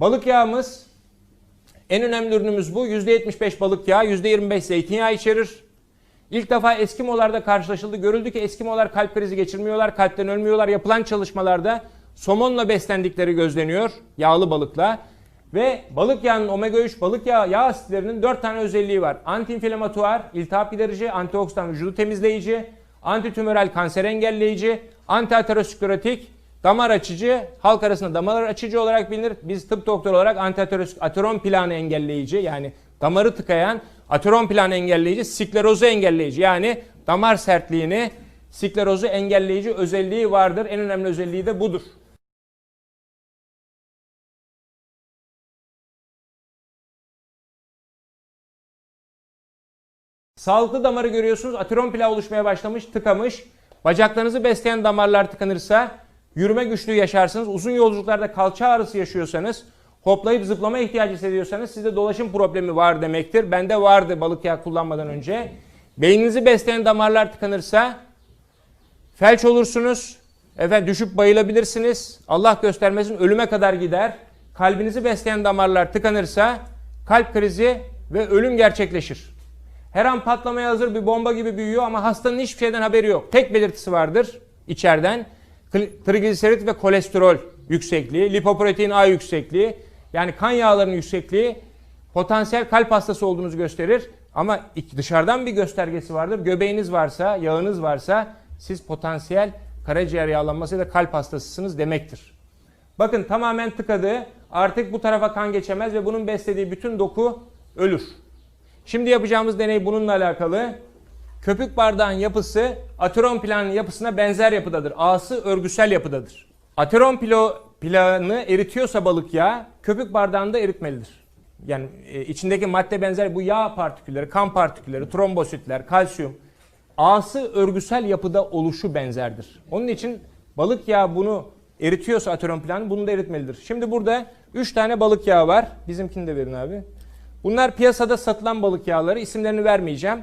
Balık yağımız en önemli ürünümüz bu. %75 balık yağı, %25 zeytinyağı içerir. İlk defa Eskimolarda karşılaşıldı. Görüldü ki Eskimolar kalp krizi geçirmiyorlar, kalpten ölmüyorlar. Yapılan çalışmalarda somonla beslendikleri gözleniyor, yağlı balıkla. Ve balık yağının omega 3 balık yağı yağ asitlerinin 4 tane özelliği var. Antiinflamatuar, iltihap giderici, antioksidan vücudu temizleyici, antitümöral kanser engelleyici, antiaterosklerotik, damar açıcı, halk arasında damar açıcı olarak bilinir. Biz tıp doktoru olarak antiateron planı engelleyici yani damarı tıkayan ateron planı engelleyici, sklerozu engelleyici yani damar sertliğini, sklerozu engelleyici özelliği vardır. En önemli özelliği de budur. Sağlıklı damarı görüyorsunuz. Ateron plağı oluşmaya başlamış, tıkamış. Bacaklarınızı besleyen damarlar tıkanırsa yürüme güçlüğü yaşarsınız. Uzun yolculuklarda kalça ağrısı yaşıyorsanız, hoplayıp zıplama ihtiyacı hissediyorsanız sizde dolaşım problemi var demektir. Bende vardı balık yağı kullanmadan önce. Beyninizi besleyen damarlar tıkanırsa felç olursunuz. Efendim düşüp bayılabilirsiniz. Allah göstermesin ölüme kadar gider. Kalbinizi besleyen damarlar tıkanırsa kalp krizi ve ölüm gerçekleşir. Her an patlamaya hazır bir bomba gibi büyüyor ama hastanın hiçbir şeyden haberi yok. Tek belirtisi vardır içeriden. Trigliserit ve kolesterol yüksekliği, lipoprotein A yüksekliği, yani kan yağlarının yüksekliği potansiyel kalp hastası olduğunuzu gösterir. Ama dışarıdan bir göstergesi vardır. Göbeğiniz varsa, yağınız varsa siz potansiyel karaciğer yağlanması ya da kalp hastasısınız demektir. Bakın tamamen tıkadı. Artık bu tarafa kan geçemez ve bunun beslediği bütün doku ölür. Şimdi yapacağımız deney bununla alakalı. Köpük bardağın yapısı ateron planın yapısına benzer yapıdadır. A'sı örgüsel yapıdadır. Ateron pilo, planı eritiyorsa balık yağı köpük bardağında eritmelidir. Yani e, içindeki madde benzer bu yağ partikülleri, kan partikülleri, trombositler, kalsiyum. A'sı örgüsel yapıda oluşu benzerdir. Onun için balık yağı bunu eritiyorsa ateron planı bunu da eritmelidir. Şimdi burada 3 tane balık yağı var. Bizimkini de verin abi. Bunlar piyasada satılan balık yağları. İsimlerini vermeyeceğim.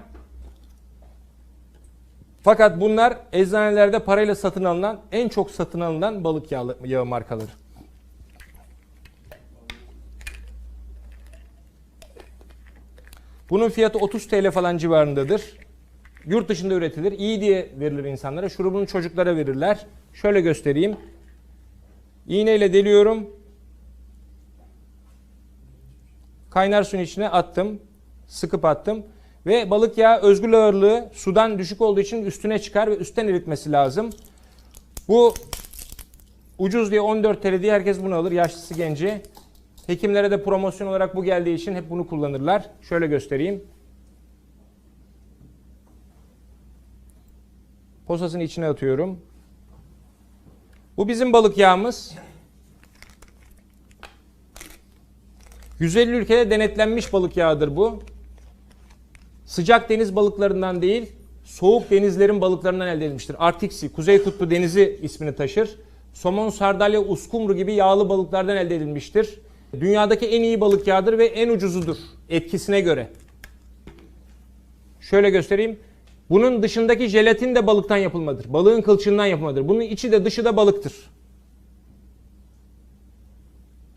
Fakat bunlar eczanelerde parayla satın alınan, en çok satın alınan balık yağı, yağı markaları. Bunun fiyatı 30 TL falan civarındadır. Yurt dışında üretilir. İyi diye verilir insanlara. Şurubunu çocuklara verirler. Şöyle göstereyim. İğneyle deliyorum. Kaynar suyun içine attım. Sıkıp attım. Ve balık yağı özgül ağırlığı sudan düşük olduğu için üstüne çıkar ve üstten eritmesi lazım. Bu ucuz diye 14 TL diye herkes bunu alır. Yaşlısı genci. Hekimlere de promosyon olarak bu geldiği için hep bunu kullanırlar. Şöyle göstereyim. Posasını içine atıyorum. Bu bizim balık yağımız. 150 ülkede denetlenmiş balık yağıdır bu. Sıcak deniz balıklarından değil, soğuk denizlerin balıklarından elde edilmiştir. Arctic Sea, Kuzey Kutbu Denizi ismini taşır. Somon, sardalya, uskumru gibi yağlı balıklardan elde edilmiştir. Dünyadaki en iyi balık yağıdır ve en ucuzudur etkisine göre. Şöyle göstereyim. Bunun dışındaki jelatin de balıktan yapılmadır. Balığın kılçığından yapılmadır. Bunun içi de dışı da balıktır.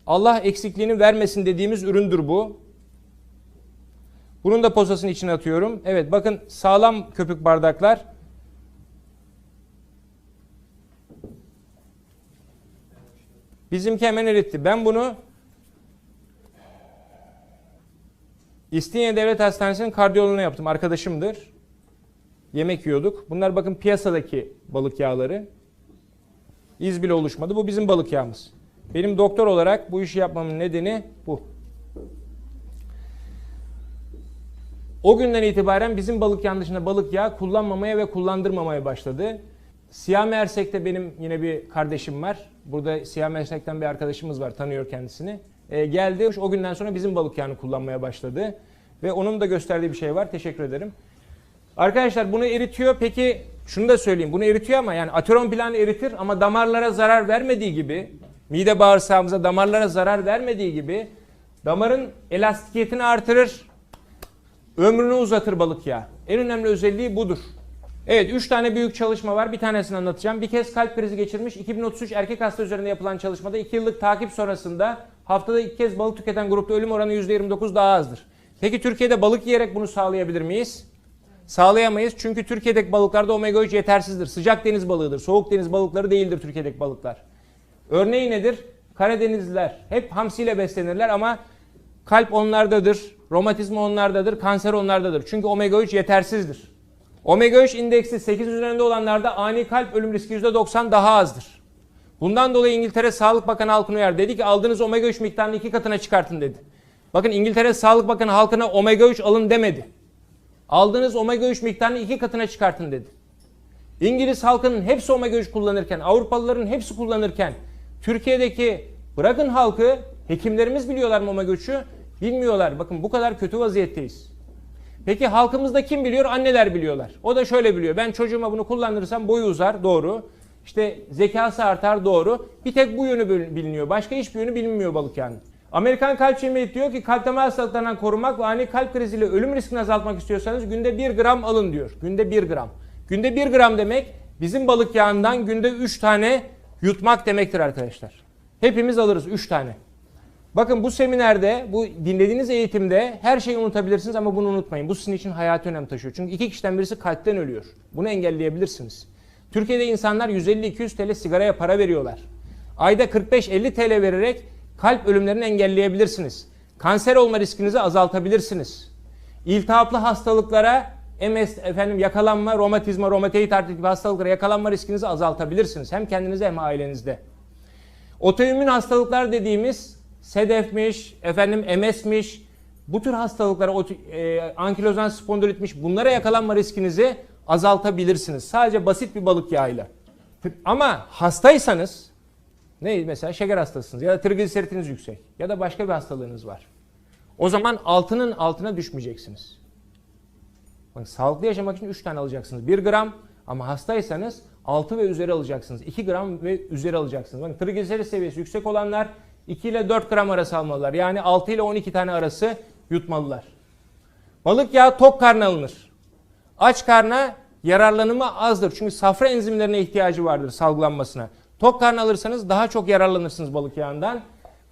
Allah eksikliğini vermesin dediğimiz üründür bu. Bunun da posasını içine atıyorum. Evet bakın sağlam köpük bardaklar. Bizimki hemen eritti. Ben bunu İstinye Devlet Hastanesi'nin kardiyoloğuna yaptım. Arkadaşımdır. Yemek yiyorduk. Bunlar bakın piyasadaki balık yağları. İz bile oluşmadı. Bu bizim balık yağımız. Benim doktor olarak bu işi yapmamın nedeni bu. O günden itibaren bizim balık yağı dışında balık yağı kullanmamaya ve kullandırmamaya başladı. Siyah Ersek'te benim yine bir kardeşim var. Burada Siyah Ersek'ten bir arkadaşımız var, tanıyor kendisini. Ee, geldi, o günden sonra bizim balık yağını kullanmaya başladı. Ve onun da gösterdiği bir şey var, teşekkür ederim. Arkadaşlar bunu eritiyor. Peki şunu da söyleyeyim. Bunu eritiyor ama yani ateron planı eritir ama damarlara zarar vermediği gibi, mide bağırsağımıza damarlara zarar vermediği gibi damarın elastikiyetini artırır. Ömrünü uzatır balık yağı. En önemli özelliği budur. Evet 3 tane büyük çalışma var. Bir tanesini anlatacağım. Bir kez kalp krizi geçirmiş 2033 erkek hasta üzerinde yapılan çalışmada 2 yıllık takip sonrasında haftada iki kez balık tüketen grupta ölüm oranı %29 daha azdır. Peki Türkiye'de balık yiyerek bunu sağlayabilir miyiz? Sağlayamayız çünkü Türkiye'deki balıklarda omega 3 yetersizdir. Sıcak deniz balığıdır. Soğuk deniz balıkları değildir Türkiye'deki balıklar. Örneği nedir? Karadenizliler hep hamsiyle beslenirler ama kalp onlardadır, romatizma onlardadır, kanser onlardadır. Çünkü omega 3 yetersizdir. Omega 3 indeksi 8 üzerinde olanlarda ani kalp ölüm riski %90 daha azdır. Bundan dolayı İngiltere Sağlık Bakanı halkını uyar. Dedi ki aldığınız omega 3 miktarını iki katına çıkartın dedi. Bakın İngiltere Sağlık Bakanı halkına omega 3 alın demedi. Aldığınız omega 3 miktarını iki katına çıkartın dedi. İngiliz halkının hepsi omega 3 kullanırken, Avrupalıların hepsi kullanırken, Türkiye'deki bırakın halkı, hekimlerimiz biliyorlar mı omega 3'ü? Bilmiyorlar. Bakın bu kadar kötü vaziyetteyiz. Peki halkımızda kim biliyor? Anneler biliyorlar. O da şöyle biliyor. Ben çocuğuma bunu kullanırsam boyu uzar. Doğru. İşte zekası artar. Doğru. Bir tek bu yönü bil- biliniyor. Başka hiçbir yönü bilinmiyor balık yani. Amerikan Kalp Cemiyeti diyor ki kalp damar hastalıklarından korunmak ve ani kalp kriziyle ölüm riskini azaltmak istiyorsanız günde 1 gram alın diyor. Günde 1 gram. Günde 1 gram demek bizim balık yağından günde 3 tane yutmak demektir arkadaşlar. Hepimiz alırız 3 tane. Bakın bu seminerde, bu dinlediğiniz eğitimde her şeyi unutabilirsiniz ama bunu unutmayın. Bu sizin için hayati önem taşıyor. Çünkü iki kişiden birisi kalpten ölüyor. Bunu engelleyebilirsiniz. Türkiye'de insanlar 150-200 TL sigaraya para veriyorlar. Ayda 45-50 TL vererek kalp ölümlerini engelleyebilirsiniz. Kanser olma riskinizi azaltabilirsiniz. İltihaplı hastalıklara MS efendim yakalanma, romatizma, romatoid artrit gibi hastalıklara yakalanma riskinizi azaltabilirsiniz. Hem kendinizde hem ailenizde. Otoimmün hastalıklar dediğimiz sedefmiş, efendim MS'miş, bu tür hastalıklara, e, ankilozan spondilitmiş bunlara yakalanma riskinizi azaltabilirsiniz. Sadece basit bir balık yağıyla. Ama hastaysanız, ne mesela şeker hastasısınız ya da trigliseritiniz yüksek ya da başka bir hastalığınız var. O zaman altının altına düşmeyeceksiniz. Bakın, sağlıklı yaşamak için 3 tane alacaksınız. 1 gram ama hastaysanız 6 ve üzeri alacaksınız. 2 gram ve üzeri alacaksınız. Bakın trigliserit seviyesi yüksek olanlar 2 ile 4 gram arası almalılar. Yani 6 ile 12 tane arası yutmalılar. Balık yağı tok karnına alınır. Aç karna yararlanımı azdır. Çünkü safra enzimlerine ihtiyacı vardır salgılanmasına. Tok karnı alırsanız daha çok yararlanırsınız balık yağından.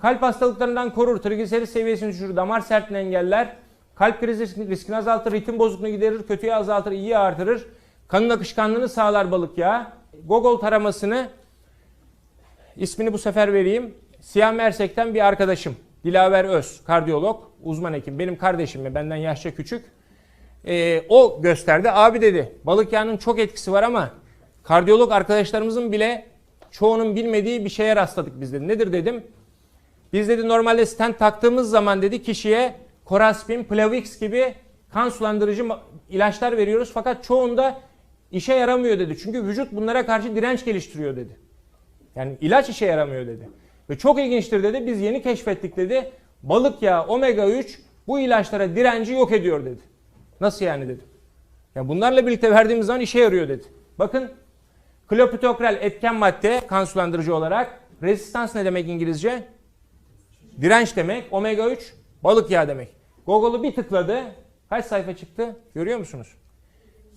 Kalp hastalıklarından korur, trigliserit seviyesini düşürür, damar sertliğini engeller, kalp krizi riskini azaltır, ritim bozukluğunu giderir, kötüyü azaltır, iyiyi artırır. Kanın akışkanlığını sağlar balık yağı. Gogol taramasını ismini bu sefer vereyim. Siyah Mersek'ten bir arkadaşım. Dilaver Öz, kardiyolog, uzman hekim. Benim kardeşim mi? Benden yaşça küçük. Ee, o gösterdi. Abi dedi balık yağının çok etkisi var ama kardiyolog arkadaşlarımızın bile çoğunun bilmediği bir şeye rastladık biz dedi. Nedir dedim. Biz dedi normalde stent taktığımız zaman dedi kişiye Coraspin, Plavix gibi kan sulandırıcı ilaçlar veriyoruz. Fakat çoğunda işe yaramıyor dedi. Çünkü vücut bunlara karşı direnç geliştiriyor dedi. Yani ilaç işe yaramıyor dedi. Ve çok ilginçtir dedi. Biz yeni keşfettik dedi. Balık yağı omega 3 bu ilaçlara direnci yok ediyor dedi. Nasıl yani dedim. Ya bunlarla birlikte verdiğimiz zaman işe yarıyor dedi. Bakın klopidogrel etken madde kan sulandırıcı olarak rezistans ne demek İngilizce? Direnç demek. Omega 3 balık yağı demek. Google'u bir tıkladı. Kaç sayfa çıktı? Görüyor musunuz?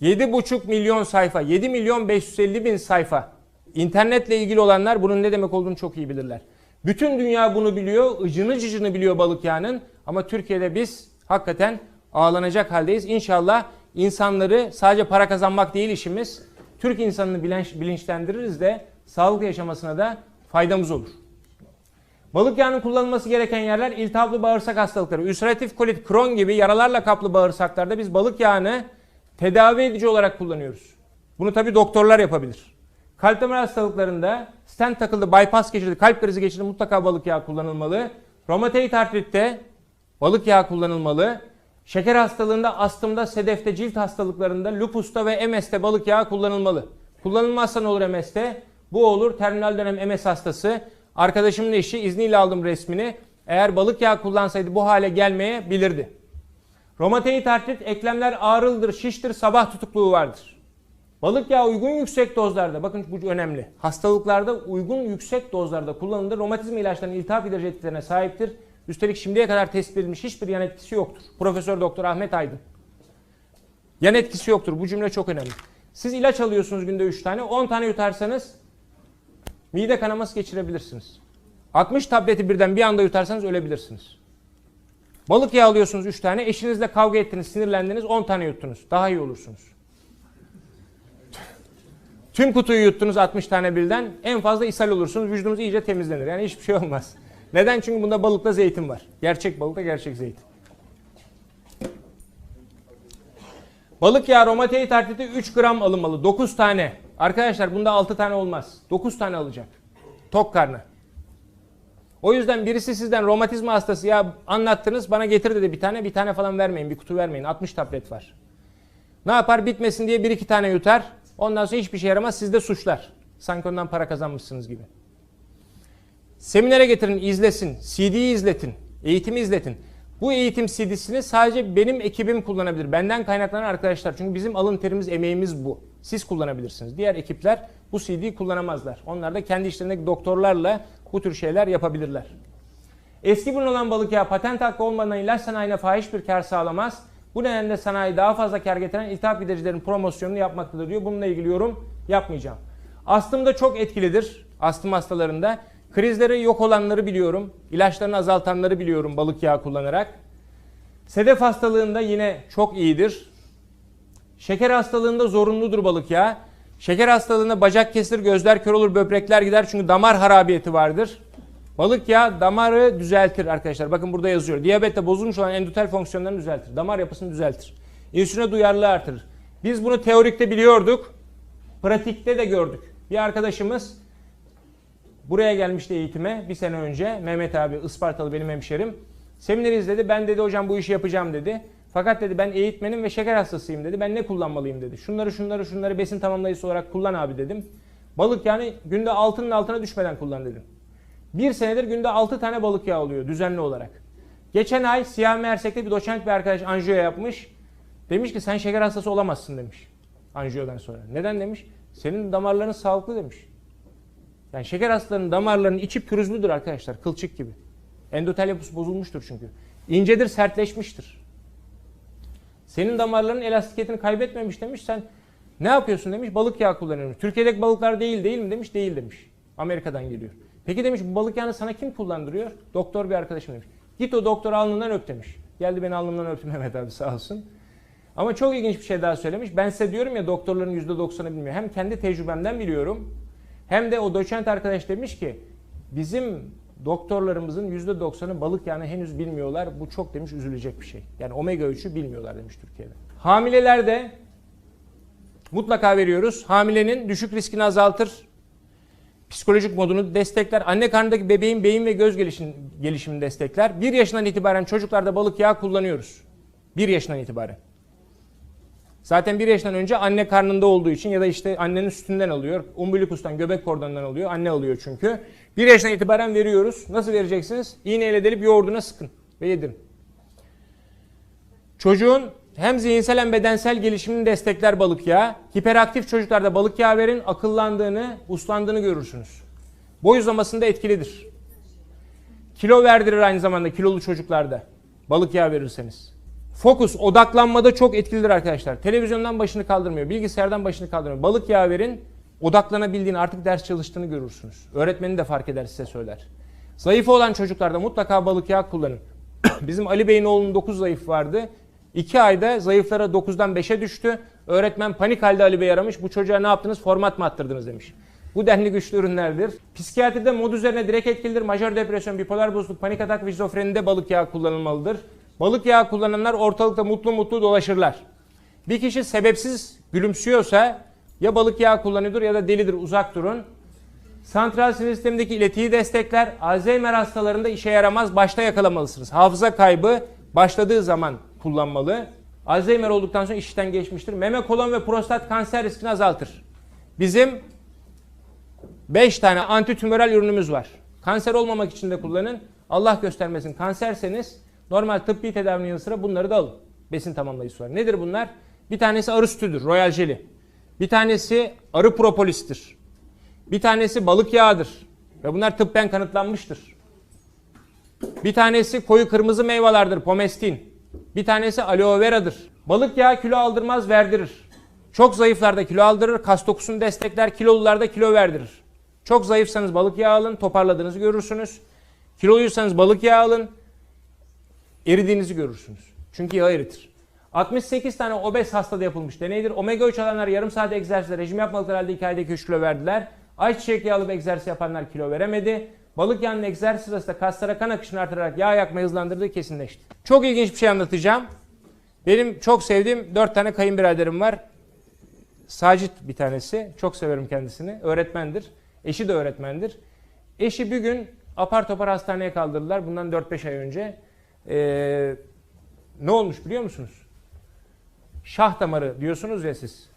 7,5 milyon sayfa. 7 milyon 550 bin sayfa. İnternetle ilgili olanlar bunun ne demek olduğunu çok iyi bilirler. Bütün dünya bunu biliyor. Icını cıcını biliyor balık yağının. Ama Türkiye'de biz hakikaten ağlanacak haldeyiz. İnşallah insanları sadece para kazanmak değil işimiz. Türk insanını bilinç, bilinçlendiririz de sağlıklı yaşamasına da faydamız olur. Balık yağının kullanılması gereken yerler iltihaplı bağırsak hastalıkları, ülseratif kolit, kron gibi yaralarla kaplı bağırsaklarda biz balık yağını tedavi edici olarak kullanıyoruz. Bunu tabi doktorlar yapabilir. Kalp damar hastalıklarında stent takıldı, bypass geçirdi, kalp krizi geçirdi mutlaka balık yağı kullanılmalı. Romatoid artritte balık yağı kullanılmalı. Şeker hastalığında, astımda, sedefte, cilt hastalıklarında, lupusta ve MS'te balık yağı kullanılmalı. Kullanılmazsa ne olur MS'te? Bu olur terminal dönem MS hastası. Arkadaşımın eşi izniyle aldım resmini. Eğer balık yağı kullansaydı bu hale gelmeyebilirdi. Romatoid artrit eklemler ağrılıdır, şiştir, sabah tutukluğu vardır. Balık yağı uygun yüksek dozlarda, bakın bu önemli. Hastalıklarda uygun yüksek dozlarda kullanılır. Romatizma ilaçlarının iltihap ilacı etkilerine sahiptir. Üstelik şimdiye kadar tespit edilmiş hiçbir yan etkisi yoktur. Profesör Doktor Ahmet Aydın. Yan etkisi yoktur. Bu cümle çok önemli. Siz ilaç alıyorsunuz günde 3 tane. 10 tane yutarsanız mide kanaması geçirebilirsiniz. 60 tableti birden bir anda yutarsanız ölebilirsiniz. Balık yağı alıyorsunuz 3 tane. Eşinizle kavga ettiniz, sinirlendiniz 10 tane yuttunuz. Daha iyi olursunuz. Tüm kutuyu yuttunuz 60 tane birden. En fazla ishal olursunuz. Vücudunuz iyice temizlenir. Yani hiçbir şey olmaz. Neden? Çünkü bunda balıkta zeytin var. Gerçek balıkta gerçek zeytin. Balık yağı romatei tartiti 3 gram alınmalı. 9 tane. Arkadaşlar bunda 6 tane olmaz. 9 tane alacak. Tok karnı. O yüzden birisi sizden romatizma hastası ya anlattınız bana getir dedi bir tane bir tane falan vermeyin bir kutu vermeyin 60 tablet var. Ne yapar bitmesin diye bir iki tane yutar ondan sonra hiçbir şey yaramaz sizde suçlar. Sanki ondan para kazanmışsınız gibi. Seminere getirin izlesin CD'yi izletin eğitimi izletin. Bu eğitim CD'sini sadece benim ekibim kullanabilir. Benden kaynaklanan arkadaşlar. Çünkü bizim alın terimiz, emeğimiz bu. Siz kullanabilirsiniz. Diğer ekipler bu CD'yi kullanamazlar. Onlar da kendi işlerindeki doktorlarla bu tür şeyler yapabilirler. Eski burun olan balık yağı patent hakkı olmadan ilaç sanayine fahiş bir kar sağlamaz. Bu nedenle sanayi daha fazla kar getiren iltihap gidericilerin promosyonunu yapmaktadır diyor. Bununla ilgili yorum yapmayacağım. Astımda çok etkilidir. Astım hastalarında. Krizleri yok olanları biliyorum. İlaçlarını azaltanları biliyorum balık yağı kullanarak. Sedef hastalığında yine çok iyidir. Şeker hastalığında zorunludur balık yağı. Şeker hastalığında bacak kesilir, gözler kör olur, böbrekler gider çünkü damar harabiyeti vardır. Balık yağı damarı düzeltir arkadaşlar. Bakın burada yazıyor. Diyabette bozulmuş olan endotel fonksiyonlarını düzeltir. Damar yapısını düzeltir. İnsüline duyarlılığı artırır. Biz bunu teorikte biliyorduk. Pratikte de gördük. Bir arkadaşımız buraya gelmişti eğitime bir sene önce. Mehmet abi Ispartalı benim hemşerim. Semineri izledi. Ben dedi hocam bu işi yapacağım dedi. Fakat dedi ben eğitmenim ve şeker hastasıyım dedi. Ben ne kullanmalıyım dedi. Şunları şunları şunları besin tamamlayıcısı olarak kullan abi dedim. Balık yani günde altının altına düşmeden kullan dedim. Bir senedir günde 6 tane balık yağı alıyor düzenli olarak. Geçen ay Siyah Mersek'te bir doçent bir arkadaş anjiyo yapmış. Demiş ki sen şeker hastası olamazsın demiş. Anjiyodan sonra. Neden demiş? Senin damarların sağlıklı demiş. Yani şeker hastalarının damarlarının içi pürüzlüdür arkadaşlar. Kılçık gibi. Endotel yapısı bozulmuştur çünkü. İncedir, sertleşmiştir. Senin damarların elastikiyetini kaybetmemiş demiş. Sen ne yapıyorsun demiş. Balık yağı kullanıyorum. Türkiye'deki balıklar değil değil mi demiş. Değil demiş. Amerika'dan geliyor. Peki demiş bu balık yağını sana kim kullandırıyor? Doktor bir arkadaşım demiş. Git o doktor alnından öp demiş. Geldi beni alnımdan öptü Mehmet abi sağ olsun. Ama çok ilginç bir şey daha söylemiş. Ben size diyorum ya doktorların %90'ı bilmiyor. Hem kendi tecrübemden biliyorum. Hem de o doçent arkadaş demiş ki bizim doktorlarımızın %90'ı balık yağını henüz bilmiyorlar. Bu çok demiş üzülecek bir şey. Yani omega 3'ü bilmiyorlar demiş Türkiye'de. Hamilelerde mutlaka veriyoruz. Hamilenin düşük riskini azaltır. Psikolojik modunu destekler. Anne karnındaki bebeğin beyin ve göz gelişim, gelişimini destekler. 1 yaşından itibaren çocuklarda balık yağı kullanıyoruz. 1 yaşından itibaren. Zaten 1 yaşından önce anne karnında olduğu için ya da işte annenin sütünden alıyor. Umbilikustan, göbek kordonundan alıyor. Anne alıyor çünkü. 1 yaşından itibaren veriyoruz. Nasıl vereceksiniz? İğneyle delip yoğurduna sıkın ve yedirin. Çocuğun hem zihinsel hem bedensel gelişimini destekler balık yağı. Hiperaktif çocuklarda balık yağı verin, akıllandığını, uslandığını görürsünüz. Boy uzamasında etkilidir. Kilo verdirir aynı zamanda kilolu çocuklarda balık yağı verirseniz. Fokus, odaklanmada çok etkilidir arkadaşlar. Televizyondan başını kaldırmıyor, bilgisayardan başını kaldırmıyor. Balık yağı verin, odaklanabildiğini, artık ders çalıştığını görürsünüz. Öğretmeni de fark eder size söyler. Zayıf olan çocuklarda mutlaka balık yağı kullanın. Bizim Ali Bey'in oğlunun 9 zayıf vardı. 2 ayda zayıflara 9'dan 5'e düştü. Öğretmen panik halde Ali Bey aramış. Bu çocuğa ne yaptınız? Format mı attırdınız demiş. Bu denli güçlü ürünlerdir. Psikiyatride mod üzerine direkt etkilidir. Majör depresyon, bipolar bozukluk, panik atak ve balık yağı kullanılmalıdır. Balık yağı kullananlar ortalıkta mutlu mutlu dolaşırlar. Bir kişi sebepsiz gülümsüyorsa ya balık yağı kullanıyordur ya da delidir uzak durun. Santral sinir sistemindeki iletiyi destekler. Alzheimer hastalarında işe yaramaz. Başta yakalamalısınız. Hafıza kaybı başladığı zaman kullanmalı. Alzheimer olduktan sonra işten geçmiştir. Meme, kolon ve prostat kanser riskini azaltır. Bizim 5 tane antitümöral ürünümüz var. Kanser olmamak için de kullanın. Allah göstermesin kanserseniz normal tıbbi tedavinin yanı sıra bunları da alın. Besin tamamlayıcısı var. Nedir bunlar? Bir tanesi arı sütüdür, royal jeli. Bir tanesi arı propolistir. Bir tanesi balık yağıdır. Ve bunlar tıbben kanıtlanmıştır. Bir tanesi koyu kırmızı meyvelerdir, pomestin. Bir tanesi aloe vera'dır. Balık yağı kilo aldırmaz, verdirir. Çok zayıflarda kilo aldırır, kas dokusunu destekler, kilolularda kilo verdirir. Çok zayıfsanız balık yağı alın, toparladığınızı görürsünüz. Kiloluysanız balık yağı alın, eridiğinizi görürsünüz. Çünkü yağ eritir. 68 tane obez hastada yapılmış deneydir. Omega 3 alanlar yarım saat egzersizle rejim yapmadıkları halde 2 ayda 2 kilo verdiler. Ayçiçek yağı alıp egzersiz yapanlar kilo veremedi. Balık yağının egzersiz sırasında kaslara kan akışını artırarak yağ yakmayı hızlandırdığı kesinleşti. Çok ilginç bir şey anlatacağım. Benim çok sevdiğim 4 tane kayınbiraderim var. Sacit bir tanesi. Çok severim kendisini. Öğretmendir. Eşi de öğretmendir. Eşi bir gün apar topar hastaneye kaldırdılar. Bundan 4-5 ay önce. Ee, ne olmuş biliyor musunuz? Şah damarı diyorsunuz ya siz.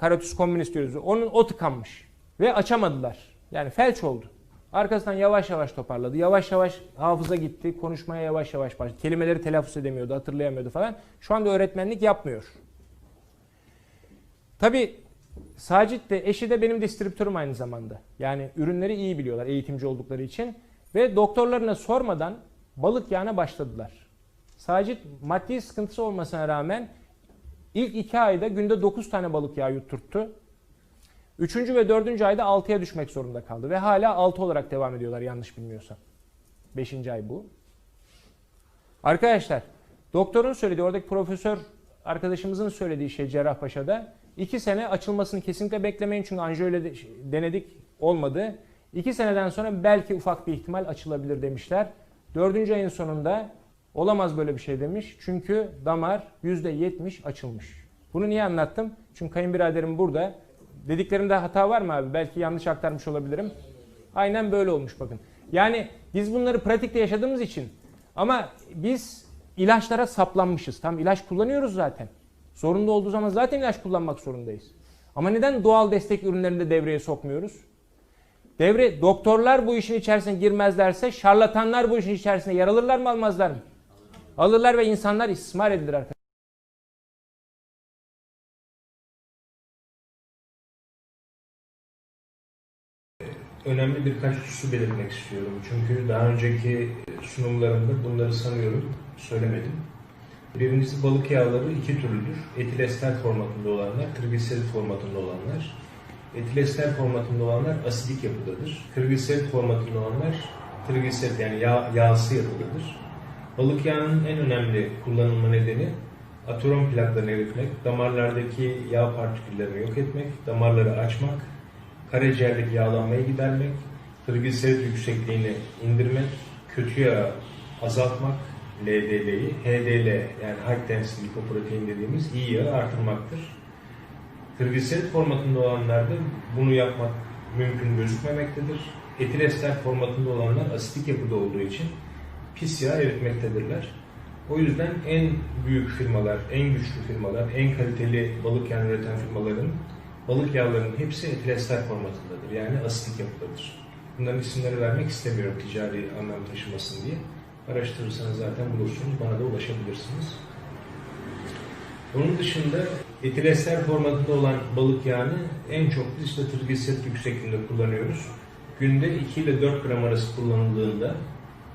Karotis komünist diyoruz. Onun o tıkanmış. Ve açamadılar. Yani felç oldu. Arkasından yavaş yavaş toparladı. Yavaş yavaş hafıza gitti. Konuşmaya yavaş yavaş başladı. Kelimeleri telaffuz edemiyordu, hatırlayamıyordu falan. Şu anda öğretmenlik yapmıyor. Tabii Sacit de eşi de benim distribütörüm aynı zamanda. Yani ürünleri iyi biliyorlar eğitimci oldukları için. Ve doktorlarına sormadan balık yağına başladılar. Sacit maddi sıkıntısı olmasına rağmen ilk iki ayda günde 9 tane balık yağı yutturttu. Üçüncü ve dördüncü ayda 6'ya düşmek zorunda kaldı. Ve hala 6 olarak devam ediyorlar yanlış bilmiyorsam. Beşinci ay bu. Arkadaşlar doktorun söylediği oradaki profesör arkadaşımızın söylediği şey Cerrahpaşa'da iki sene açılmasını kesinlikle beklemeyin çünkü anjiyo ile de- denedik olmadı. İki seneden sonra belki ufak bir ihtimal açılabilir demişler. Dördüncü ayın sonunda olamaz böyle bir şey demiş. Çünkü damar %70 açılmış. Bunu niye anlattım? Çünkü kayınbiraderim burada. Dediklerimde hata var mı abi? Belki yanlış aktarmış olabilirim. Aynen böyle olmuş bakın. Yani biz bunları pratikte yaşadığımız için ama biz ilaçlara saplanmışız. Tam ilaç kullanıyoruz zaten. Zorunda olduğu zaman zaten ilaç kullanmak zorundayız. Ama neden doğal destek ürünlerini de devreye sokmuyoruz? Devre doktorlar bu işin içerisine girmezlerse şarlatanlar bu işin içerisine yer alırlar mı almazlar mı? Alırlar ve insanlar istismar edilir arkadaşlar. Önemli birkaç hususu belirtmek istiyorum. Çünkü daha önceki sunumlarımda bunları sanıyorum söylemedim. Birincisi balık yağları iki türlüdür. Etil ester formatında olanlar, trigliserit formatında olanlar. Etil ester formatında olanlar asidik yapıdadır. Trigliserit formatında olanlar trigliserit yani yağ, yağsı yapıdadır. Balık yağının en önemli kullanılma nedeni aterom plaklarını eritmek, damarlardaki yağ partiküllerini yok etmek, damarları açmak, karaciğerdeki yağlanmayı gidermek, trigliserit yüksekliğini indirmek, kötü yağı azaltmak, LDL'yi, HDL yani High Density Lipoprotein dediğimiz iyi yağı artırmaktır. Trigliserit formatında olanlarda bunu yapmak mümkün gözükmemektedir. Etil ester formatında olanlar asitik yapıda olduğu için pis yağ eritmektedirler. O yüzden en büyük firmalar, en güçlü firmalar, en kaliteli balık yağı üreten firmaların balık yağlarının hepsi etil ester formatındadır. Yani asitik yapıdadır. Bunların isimleri vermek istemiyorum ticari anlam taşımasın diye. Araştırırsanız zaten bulursunuz, bana da ulaşabilirsiniz. Onun dışında etil ester formatında olan balık yağını en çok biz işte trigliserit yüksekliğinde kullanıyoruz. Günde 2 ile 4 gram arası kullanıldığında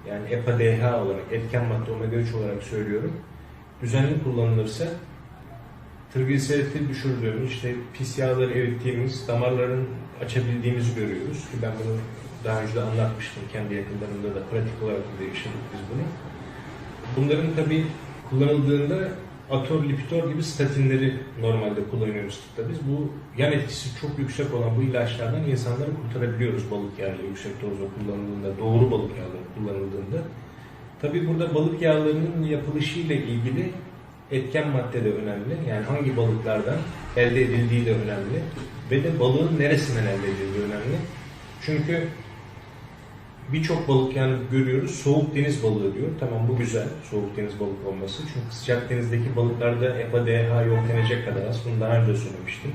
yani EPA-DH olarak, etken madde omega 3 olarak söylüyorum. Düzenli kullanılırsa trigliseriti düşürdüğümüz, işte pis yağları erittiğimiz, damarların açabildiğimizi görüyoruz. Ki ben bunu daha önce de anlatmıştım kendi yakınlarımda da pratik olarak da yaşadık biz bunu. Bunların tabi kullanıldığında ator, lipitor gibi statinleri normalde kullanıyoruz tıpta biz. Bu yan etkisi çok yüksek olan bu ilaçlardan insanları kurtarabiliyoruz balık yağıyla yüksek dozda kullanıldığında, doğru balık yağları kullanıldığında. Tabi burada balık yağlarının yapılışıyla ilgili etken madde de önemli. Yani hangi balıklardan elde edildiği de önemli. Ve de balığın neresinden elde edildiği önemli. Çünkü birçok balık yani görüyoruz soğuk deniz balığı diyor. Tamam bu güzel soğuk deniz balık olması. Çünkü sıcak denizdeki balıklarda EPA, DH yok denecek kadar az. Bunu daha önce söylemiştim.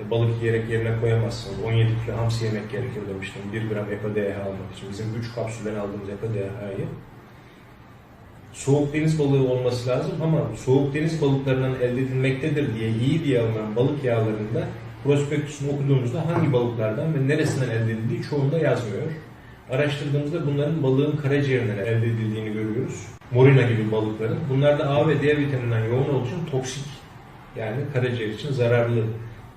E, Balık yiyerek yerine koyamazsınız. 17 kilo hamsi yemek gerekir demiştim. 1 gram EPA, DH almak için. Bizim 3 kapsülden aldığımız EPA, DH'yı soğuk deniz balığı olması lazım ama soğuk deniz balıklarından elde edilmektedir diye iyi diye alınan balık yağlarında prospektüsünü okuduğumuzda hangi balıklardan ve neresinden elde edildiği çoğunda yazmıyor. Araştırdığımızda bunların balığın karaciğerinden elde edildiğini görüyoruz. Morina gibi balıkların. Bunlarda A ve D vitamininden yoğun olduğu için toksik yani karaciğer için zararlı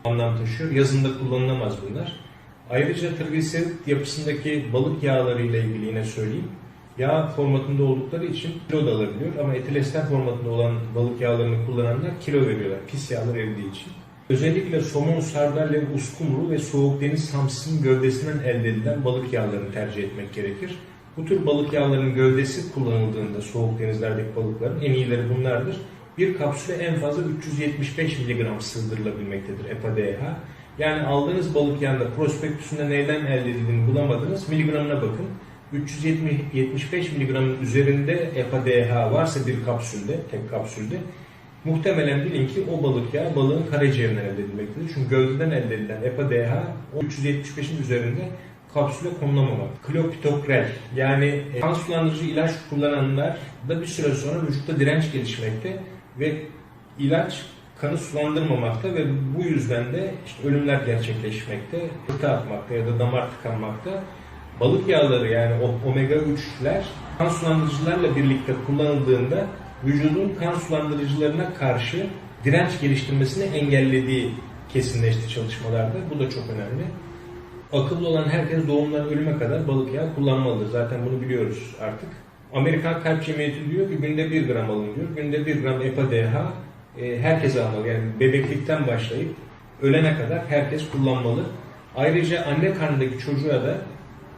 anlam taşıyor. Yazında kullanılamaz bunlar. Ayrıca trigliserit yapısındaki balık yağları ile ilgili yine söyleyeyim. Yağ formatında oldukları için kilo da alabiliyor ama etil formatında olan balık yağlarını kullananlar kilo veriyorlar. Pis yağlar eridiği için. Özellikle somon, sardalya, uskumru ve soğuk deniz hamsisinin gövdesinden elde edilen balık yağlarını tercih etmek gerekir. Bu tür balık yağlarının gövdesi kullanıldığında soğuk denizlerdeki balıkların en iyileri bunlardır. Bir kapsüle en fazla 375 mg sığdırılabilmektedir EPA-DH. Yani aldığınız balık yağında prospektüsünde neyden elde edildiğini bulamadınız. Miligramına bakın. 375 miligramın üzerinde EPA-DH varsa bir kapsülde, tek kapsülde muhtemelen bilin ki o balık yağı balığın karaciğerinden elde edilmektedir. Çünkü gövdeden elde edilen EPA-DH o 375'in üzerinde kapsüle konulamamak. Klopitokrel yani e, kan sulandırıcı ilaç kullananlar da bir süre sonra vücutta direnç gelişmekte ve ilaç kanı sulandırmamakta ve bu yüzden de işte ölümler gerçekleşmekte, kıta atmakta ya da damar tıkanmakta. Balık yağları yani omega 3'ler kan sulandırıcılarla birlikte kullanıldığında vücudun kan sulandırıcılarına karşı direnç geliştirmesini engellediği kesinleşti çalışmalarda. Bu da çok önemli. Akıllı olan herkes doğumdan ölüme kadar balık yağı kullanmalıdır. Zaten bunu biliyoruz artık. Amerikan Kalp Cemiyeti diyor ki günde 1 gram alın diyor. Günde 1 gram EPA-DH e, herkese almalı. Yani bebeklikten başlayıp ölene kadar herkes kullanmalı. Ayrıca anne karnındaki çocuğa da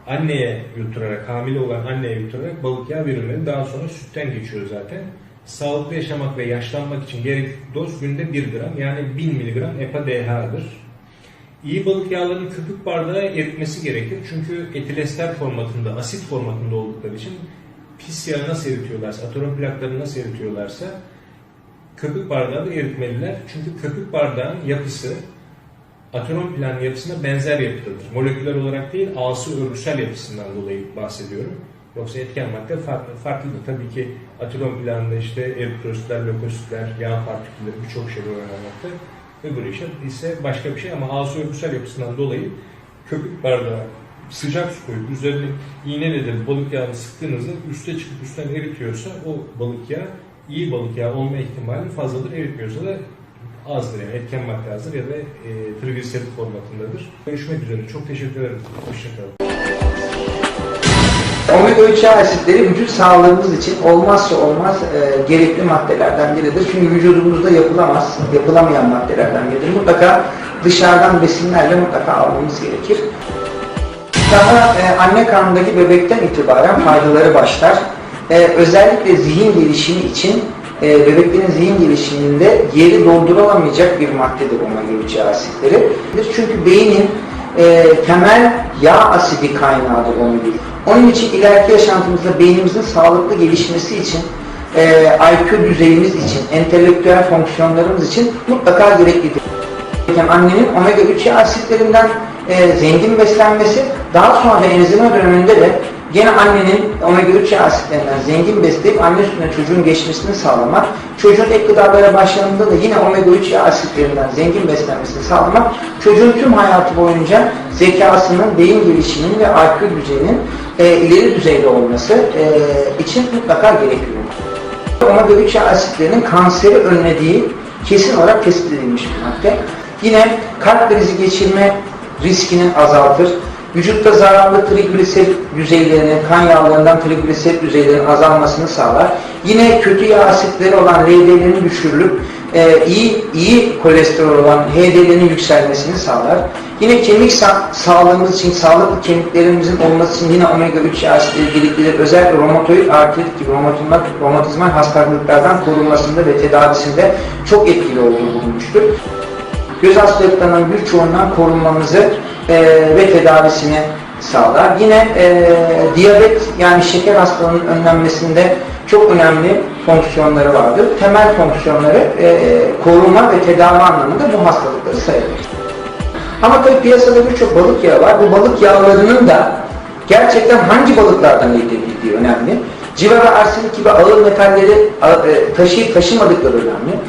anneye yuturarak, hamile olan anneye yuturarak balık yağı verilmeli. Daha sonra sütten geçiyor zaten. Sağlıklı yaşamak ve yaşlanmak için gerekli doz günde 1 gram yani 1000 mg EPA-DH'dır. İyi balık yağlarının köpük bardağı eritmesi gerekir. Çünkü etilester formatında, asit formatında oldukları için pis yağı nasıl eritiyorlarsa, aterom plaklarını nasıl eritiyorlarsa köpük bardağı da eritmeliler. Çünkü köpük bardağın yapısı aterom plan yapısına benzer yapıdadır. Moleküler olarak değil, ağsı örgüsel yapısından dolayı bahsediyorum. Yoksa etken madde farklı, farklıdır. Tabii ki aterom planında işte eritrositler, lökositler, yağ partikülleri birçok şey oynanmakta. Öbürü ise, ise başka bir şey ama ağsı örgüsel yapısından dolayı köpük bardağı sıcak su koyup üzerine iğneyle de balık yağını sıktığınızda üste çıkıp üstten eritiyorsa o balık yağı iyi balık yağı olma ihtimali fazladır. Eritmiyorsa da azdır yani etken madde azdır ya da e, trigliserit formatındadır. Görüşmek üzere. Çok teşekkür ederim. Hoşçakalın. Omega 3 yağ asitleri vücut sağlığımız için olmazsa olmaz e, gerekli maddelerden biridir. Çünkü vücudumuzda yapılamaz, yapılamayan maddelerden biridir. Mutlaka dışarıdan besinlerle mutlaka almamız gerekir. Daha e, anne karnındaki bebekten itibaren faydaları başlar. E, özellikle zihin gelişimi için e, bebeklerin zihin gelişiminde yeri doldurulamayacak bir maddedir omega 3 yağ asitleri. Çünkü beynin e, temel yağ asidi kaynağıdır omega 3. Onun için ileriki yaşantımızda beynimizin sağlıklı gelişmesi için e, IQ düzeyimiz için, entelektüel fonksiyonlarımız için mutlaka gereklidir. Annenin omega 3 yağ asitlerinden e, zengin beslenmesi, daha sonra da enzime döneminde de gene annenin omega 3 yağ asitlerinden zengin besleyip anne sütüne çocuğun geçmesini sağlamak, çocuğun ek gıdalara başladığında da yine omega 3 yağ asitlerinden zengin beslenmesini sağlamak, çocuğun tüm hayatı boyunca zekasının, beyin gelişiminin ve IQ düzeyinin e, ileri düzeyde olması e, için mutlaka gerekiyor. Omega 3 yağ asitlerinin kanseri önlediği kesin olarak tespit edilmiş bir madde. Yine kalp krizi geçirme riskini azaltır. Vücutta zararlı trigliserit düzeylerinin, kan yağlarından trigliserit düzeylerinin azalmasını sağlar. Yine kötü yağ asitleri olan LDL'nin düşürülüp e, iyi iyi kolesterol olan HDL'nin yükselmesini sağlar. Yine kemik sa- sağlığımız için, sağlıklı kemiklerimizin olması için yine omega 3 yağ asitleri gereklidir. Özellikle romatoid artrit gibi romatizmal, hastalıklardan korunmasında ve tedavisinde çok etkili olduğu bulunmuştur. Göz hastalıklarının birçoğundan korunmamızı e, ve tedavisini sağlar. Yine e, diyabet yani şeker hastalığının önlenmesinde çok önemli fonksiyonları vardır. Temel fonksiyonları e, koruma ve tedavi anlamında bu hastalıkları sayılır. Ama tabii piyasada birçok balık yağı var. Bu balık yağlarının da gerçekten hangi balıklardan elde edildiği önemli. Civa ve arsenik gibi ağır metalleri e, taşıyıp taşımadıkları önemli.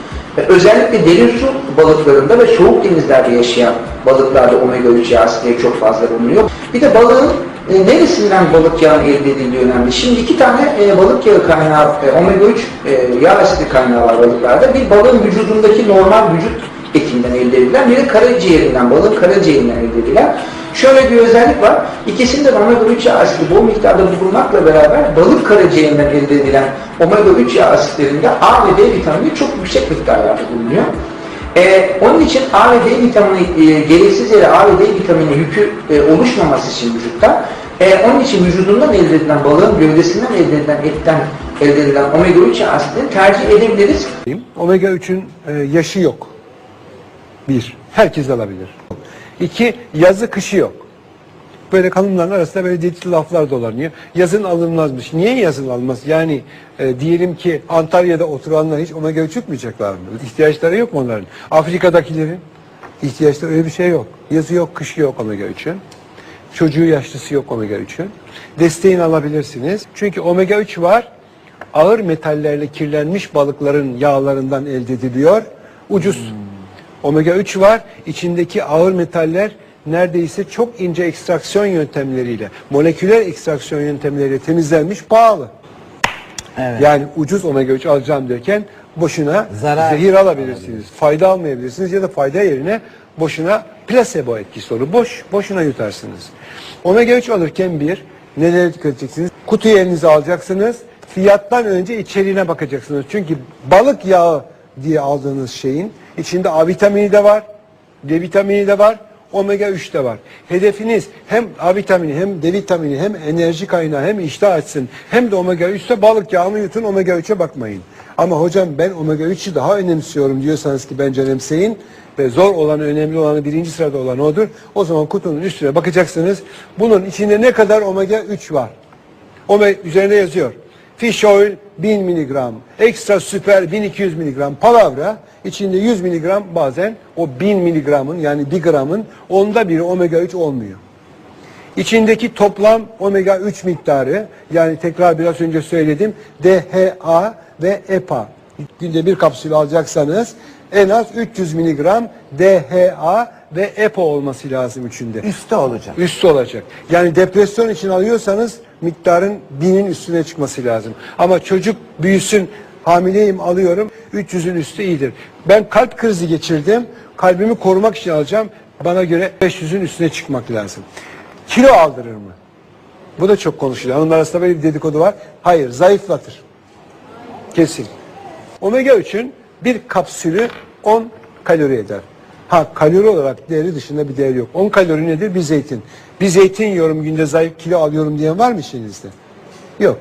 Özellikle derin su balıklarında ve soğuk denizlerde yaşayan balıklarda omega 3 yağ asitleri çok fazla bulunuyor. Bir de balığın e, neresinden balık yağı elde edildiği önemli. Şimdi iki tane e, balık yağı kaynağı, e, omega 3 e, yağ asidi kaynağı var balıklarda. Bir balığın vücudundaki normal vücut etinden elde edilen, biri karaciğerinden, balığın karaciğerinden elde edilen. Şöyle bir özellik var. İkisinde de omega 3 yağ asidi bol miktarda bulunmakla beraber balık karaciğerinden elde edilen omega 3 yağ asitlerinde A ve D vitamini çok yüksek miktarlarda bulunuyor. Ee, onun için A ve D vitamini e, gereksiz yere A ve D vitamini yükü e, oluşmaması için vücutta e, onun için vücudundan elde edilen balığın gövdesinden elde edilen etten elde edilen omega 3 yağ asitlerini tercih edebiliriz. Omega 3'ün e, yaşı yok. Bir, herkes alabilir. İki, yazı kışı yok. Böyle hanımların arasında böyle dedikli laflar dolanıyor. Yazın alınmazmış. Niye yazın alınmaz? Yani e, diyelim ki Antalya'da oturanlar hiç omega 3 yutmayacaklar mı? İhtiyaçları yok mu onların? Afrika'dakilerin ihtiyaçları öyle bir şey yok. Yazı yok, kışı yok omega 3'ün. Çocuğu yaşlısı yok omega 3'ün. Desteğini alabilirsiniz. Çünkü omega 3 var. Ağır metallerle kirlenmiş balıkların yağlarından elde ediliyor. Ucuz. Omega 3 var. İçindeki ağır metaller neredeyse çok ince ekstraksiyon yöntemleriyle, moleküler ekstraksiyon yöntemleriyle temizlenmiş pahalı. Evet. Yani ucuz omega 3 alacağım derken boşuna Zarar zehir alabilirsiniz. Fayda almayabilirsiniz ya da fayda yerine boşuna plasebo etkisi olur. Boş, boşuna yutarsınız. Omega 3 alırken bir, nelere dikkat edeceksiniz? Kutuyu elinize alacaksınız. Fiyattan önce içeriğine bakacaksınız. Çünkü balık yağı diye aldığınız şeyin içinde A vitamini de var, D vitamini de var, omega 3 de var. Hedefiniz hem A vitamini hem D vitamini hem enerji kaynağı hem iştah açsın hem de omega 3 ise balık yağını yutun omega 3'e bakmayın. Ama hocam ben omega 3'ü daha önemsiyorum diyorsanız ki bence önemseyin ve zor olanı önemli olanı birinci sırada olan odur. O zaman kutunun üstüne bakacaksınız. Bunun içinde ne kadar omega 3 var? Omega üzerinde yazıyor. Fish oil 1000 miligram, ekstra süper 1200 miligram, palavra içinde 100 miligram bazen o 1000 miligramın yani 1 gramın onda biri omega 3 olmuyor. İçindeki toplam omega 3 miktarı yani tekrar biraz önce söyledim DHA ve EPA. Günde bir kapsül alacaksanız en az 300 miligram DHA ve EPA olması lazım içinde. Üstte olacak. Üstü olacak. Yani depresyon için alıyorsanız miktarın binin üstüne çıkması lazım. Ama çocuk büyüsün hamileyim alıyorum 300'ün üstü iyidir. Ben kalp krizi geçirdim. Kalbimi korumak için alacağım. Bana göre 500'ün üstüne çıkmak lazım. Kilo aldırır mı? Bu da çok konuşuluyor. Hanımlar arasında böyle bir dedikodu var. Hayır zayıflatır. Kesin. Omega 3'ün bir kapsülü 10 kalori eder. Ha kalori olarak değeri dışında bir değer yok. 10 kalori nedir? Bir zeytin. Bir zeytin yiyorum günde zayıf kilo alıyorum diyen var mı içinizde? Yok.